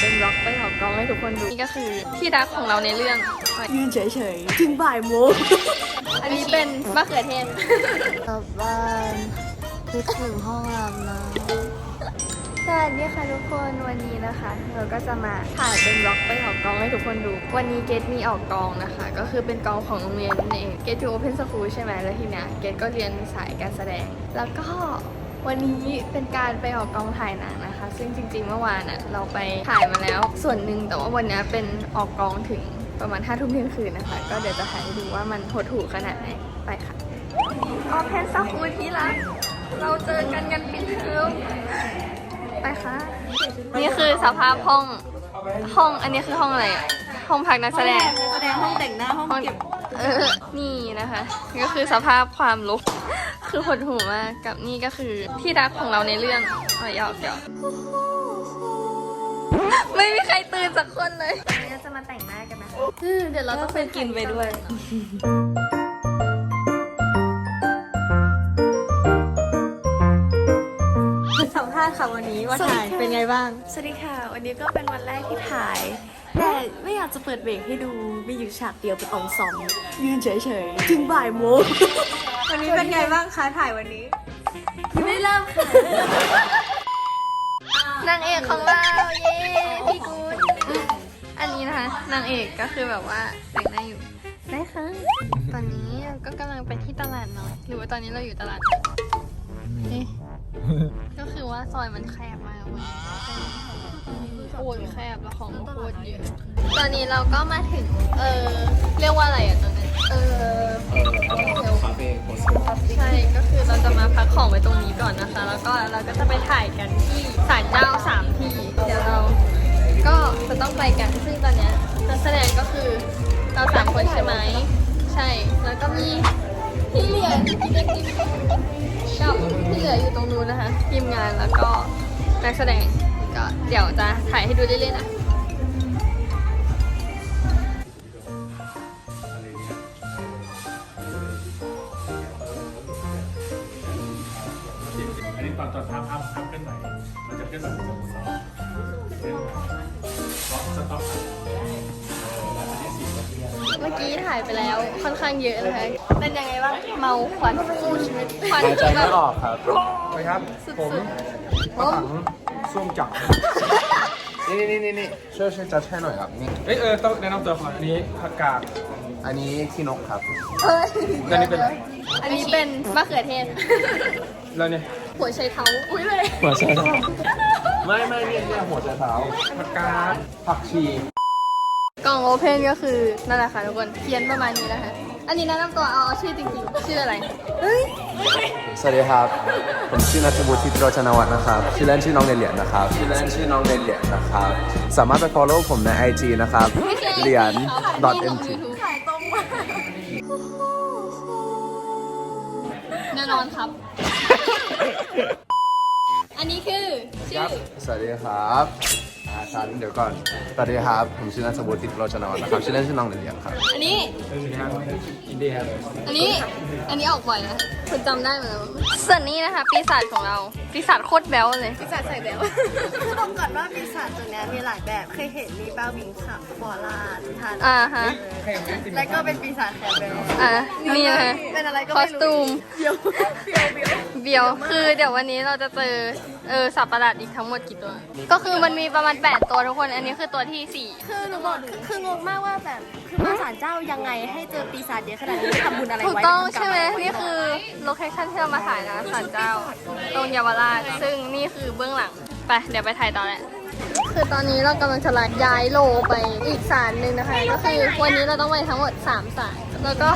เป็นบล็อกไปออกกองให้ทุกคนดู นี่ก็คือที่รักของเราในเรื่อง ยืนเฉยๆ ถึงบ่ายโมง อันนี้เป็นมะเขือเทศกลับบ้านคิดถึงห้องอาบน้สวัสดีค่ะทุกคนวันนี้นะคะ เราก็จะมาถ่ายเป็นบล็อกไปออกกองให้ทุกคนดู วันนี้เกดมีออกกองนะคะ ก็คือเป็นกองของโรงเรียนนั่นเองเกดอยู่โอเพนสคูลใช่ไหมแล้วทีเนี้ยเกดก็เรียนสายการแสดง แล้วก็ วันนี้เป็นการไปออกกองถ่ายหนังนะคะ ซึ่งจริง ๆ เมื่อวานน่ะเราไปถ่ายมาแล้วส่วนหนึ่งแต่ว่าวันนี้เป็นออกกองถึงประมาณห้าทุ่มเที่ยงคืนนะคะ ก็เดี๋ยวจะถ่ายให้ดูว่ามันโหดหูขนาดไหนไปค่ะออเพนสคูลที่รักเราเจอกันกันปิดเทอมไปค่ะ นี่คือสภาพห้องห้องอันนี้คือห้องอะไรอะห้องพักนักแสดง แสดงห้องแต่งหน้าห้องเก็บ เออนี่นะคะ ก็คือสภาพความลุก คือหดหูมากกับนี่ก็คือที่รักของเราในเรื่องอ๋อหยอกหยอกไม่มีใครตื่นสักคนเลยวันนี้จะมาแต่งหน้ากันนะคะอืมเดี๋ยวเราต้องไปกินไปด้วยสัมภาษณ์ค่ะวันนี้ว่าถ่ายเป็นไงบ้าง สวัสดีค่ะ วันนี้ก็เป็นวันแรกที่ถ่าย แต่ไม่อยากจะเปิดเบรกให้ดูมีอยู่ฉากเดียวเป็นอองซอมยืนเฉยๆถึงบ่ายโมงวันนี้เป็นไงบ้างคะถ่ายวันนี้ไม่เริ่มค่ะนางเอกของเราเย้พี่กูดอันนี้นะคะนางเอกก็คือแบบว่าแต่งหน้าอยู่ได้ค่ะตอนนี้เราก็กำลังไปที่ตลาดน้อยหรือว่าตอนนี้เราอยู่ตลาดน้อยเอ๊ะ ก็คือว่าซอยมันแคบมากเว้ยโคตรแคบแล้วของโคตรเยอะ ตอนนี้เราก็มาถึง เออเรียกว่าอะไรอะตรงนั้นเออเดี๋ยวคาเฟ่โพสใช่ ก็คือเราจะมาพักของไว้ตรงนี้ก่อนนะคะ แล้วก็เราก็จะไปถ่ายกันที่ศาลเจ้าสามที่ เดี๋ยวเราก็จะต้องไปกัน ซึ่งตอนเนี้ยนักแสดงก็คือเราสามคนใช่ไหม ใช่ แล้วก็มี พี่เหลียพี่เด็กที่ก็ที่เหลืออยู่ตรงนู้นนะคะทีมงานแล้วก็นักแสดงก็เดี๋ยวจะถ่ายให้ดูเรื่อยๆนะอันนี้ตอนตอนภาพภาพภาพเคลื่อนไหวมันจะเคลื่อนไหวเป็นสต็อปเคลื่อนไหวสต็อป เมื่อกี้ถ่ายไปแล้วค่อนข้างเยอะนะคะ เป็นยังไงบ้างเมาควันฟูชีวิตควันหายใจแบไม่บออกครับไปครับสุดผมๆปะถังส้วมจับนี่นี่นี่นี่ช่วยช่วยจัดให้หน่อยครับนี่เอ้ยเออต้องแนะนำตัวก่อนอันนี้ผักกาดอันนี้ขี้นกครับเอ้ยแล้วนี่เป็นอะไรอันนี้เป็นมะเขือเทศ แล้วเนี่ยหัวไชเท้า อุ้ยเลย หัวใจเท้าไม่ไม่เนี่ยเนี่ยหัวใจเท้าผักกาดผักชี กล่องโอเพนก็คือนั่นแหละค่ะทุกคนเพี้ยนประมาณนี้นะคะ อันนี้แนะนำตัวเอาเอาชื่อจริงๆ ชื่ออะไรสวัสดีครับ ผมชื่อนัทบุตรทิตรโรจนวัฒน์นะครับ ชื่อเล่นชื่อน้องเดเหรียญนะครับ ชื่อเล่นชื่อน้องเดเหรียญนะครับ สามารถไป follow ผมใน IG นะครับเหรียญ .mt ขายตรงมาแน่นอนครับ อันนี้คือ ชื่อ สวัสดีครับ อ่าฉันเดี๋ยวก่อนสวัสดีครับ ผมชื่อนัทบุตรทิตรโรจนวัฒน์นะครับ ชื่อเล่นชื่อน้องเดเหรียญครับ อันนี้อินเดียอันนี้ อันนี้ออกบ่อยนะคุณจำได้ไหมส่วนนี้นะคะปีศาจของเราปีศาจโคตรแบ๊วเลย ปีศาจใส่แบวคือบอกก่อนว่าปีศาจตัวเนี้ยมีหลายแบบเคยเห็นมีบ้าวิงค่ะบอลาทานอ่าฮะ แล้วก็เป็นปีศาจแคร์เบลอะนี่นะคะเป็นอะไรก็คอไม่สรู้ตูมเบียวเบียวเบียว เบียว คือเดี๋ยววันนี้เราจะเจอ เออสัตว์ประหลาดอีกทั้งหมดกี่ตัว ก็คือมันมีประมาณ 8 ตัวทุกคน อันนี้คือตัวที่คือหนูบอกคืองงมากว่าแบบคือมาศาลเจ้ายังไงให้เจอปีศาจเยอะขนาดนี้ทำบุญอะไร4ถูกไว้ต้องในใช่ไหมนี่คือโลเคชั่นที่เรามาถ่ายนะศาลเจ้า ตรงเยาวราชซึ่งนี่คือเบื้องหลัง ไป เดี๋ยวไปถ่ายต่อแหละคือตอนนี้เรากำลังจะลากย้ายโลไปอีกศาลหนึ่งนะคะ ก็คือวันนี้เราต้องไปทั้งหมด3ศาลแล้วก็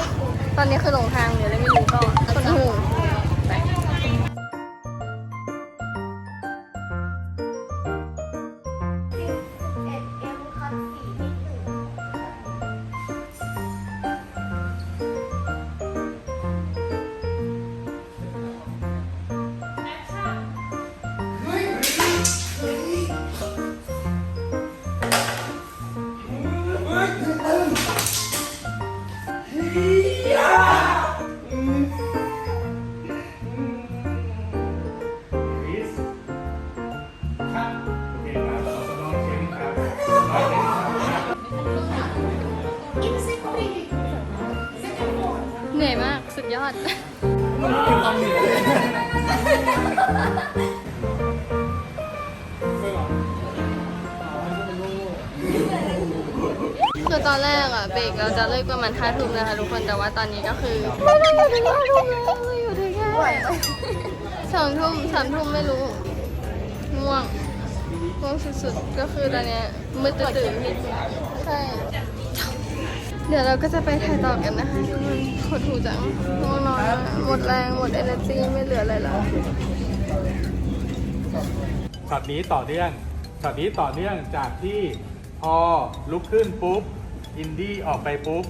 ตอนนี้คือหลงทางอยู่เลยไม่รู้ก็คนหู หนื่อยมาก สุดยอด มันคือความเหนื่อยคือตอนแรกอะเบรกเราจะเลิกประมาณห้าทุ่มนะคะทุกคน แต่ว่าตอนนี้ก็คือไม่ได้อยู่ถึงห้าทุ่มแล้วเราอยู่ถึงแค่สองทุ่มสามทุ่มไม่รู้ง่วงง่วงสุดๆ ก็คือตอนเนี้ยมืดตื่นใช่ เดี๋ยวเราก็จะไปถ่ายต่อกันนะคะทุกคนหูจังง่วงนอนหมดแรงหมดเอเนอร์จีไม่เหลืออะไรแล้วช็อตนี้ต่อเนื่องช็อตนี้ต่อเนื่องจากที่พอลุกขึ้นปุ๊บ อินดี้ออกไปปุ๊บ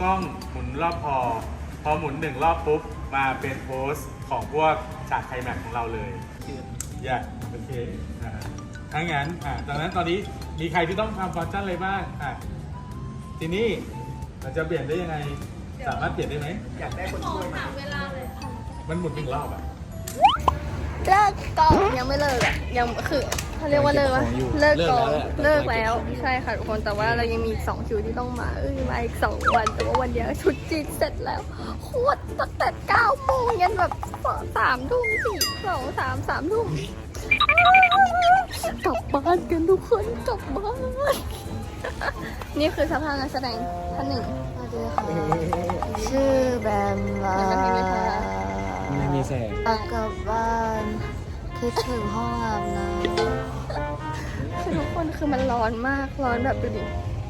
กล้องหมุนรอบพอ พอหมุนหนึ่งรอบปุ๊บ มาเป็นโพสของพวกฉากไคลแม็กของเราเลยอย่าโอเคอ่าถ้างั้นอ่าตอนนั้นตอนนี้มีใครที่ต้องทำฟังก์ชันอะไรบ้างอะทีนี้ เราจะเปลี่ยนได้ยังไง สามารถเปลี่ยนได้ไหม อยากได้คนช่วยมันหมุนหนึ่งรอบอะเลิกกองยังไม่เลิกอะยังคือเขาเรียกว่าเลิกวะเลิกกองเลิกแล้วใช่ค่ะทุกคนแต่ว่าเรายังมีอีกสองคิวที่ต้องมาเออมาอีกสองวันแต่ว่าวันเดียวชุดจีนเสร็จแล้วโคตรตั้งแต่เก้าโมงยันแบบสามทุ่มสี่สองสามสามทุ่มกลับบ้านกันทุกคนกลับบ้าน นี่คือสภาพนักแสดงท่านหนึ่งสวัสดีค่ะชื่อแบมมาเป็นแบบนี้ไหมคะไม่มีแสงอยากกลับบ้านคิดถึงห้องอาบน้คือทุกคนคือมันร้อนมากร้อนแบบดูดิ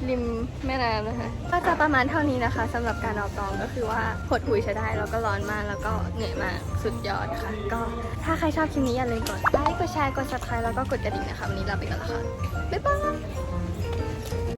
ริมแม่น้ำนะคะ ก็จะประมาณเท่านี้นะคะสำหรับการออกกองก็คือว่าหดหุยใช้ได้แล้วก็ร้อนมากแล้วก็เหนื่อยมากสุดยอดค่ะ ก็ถ้าใครชอบคลิปนี้อย่าลืมกดไลค์กดแชร์กด subscribe แล้วก็กดกระดิ่งนะคะ วันนี้ลาไปก่อนแล้วค่ะ บ๊ายบาย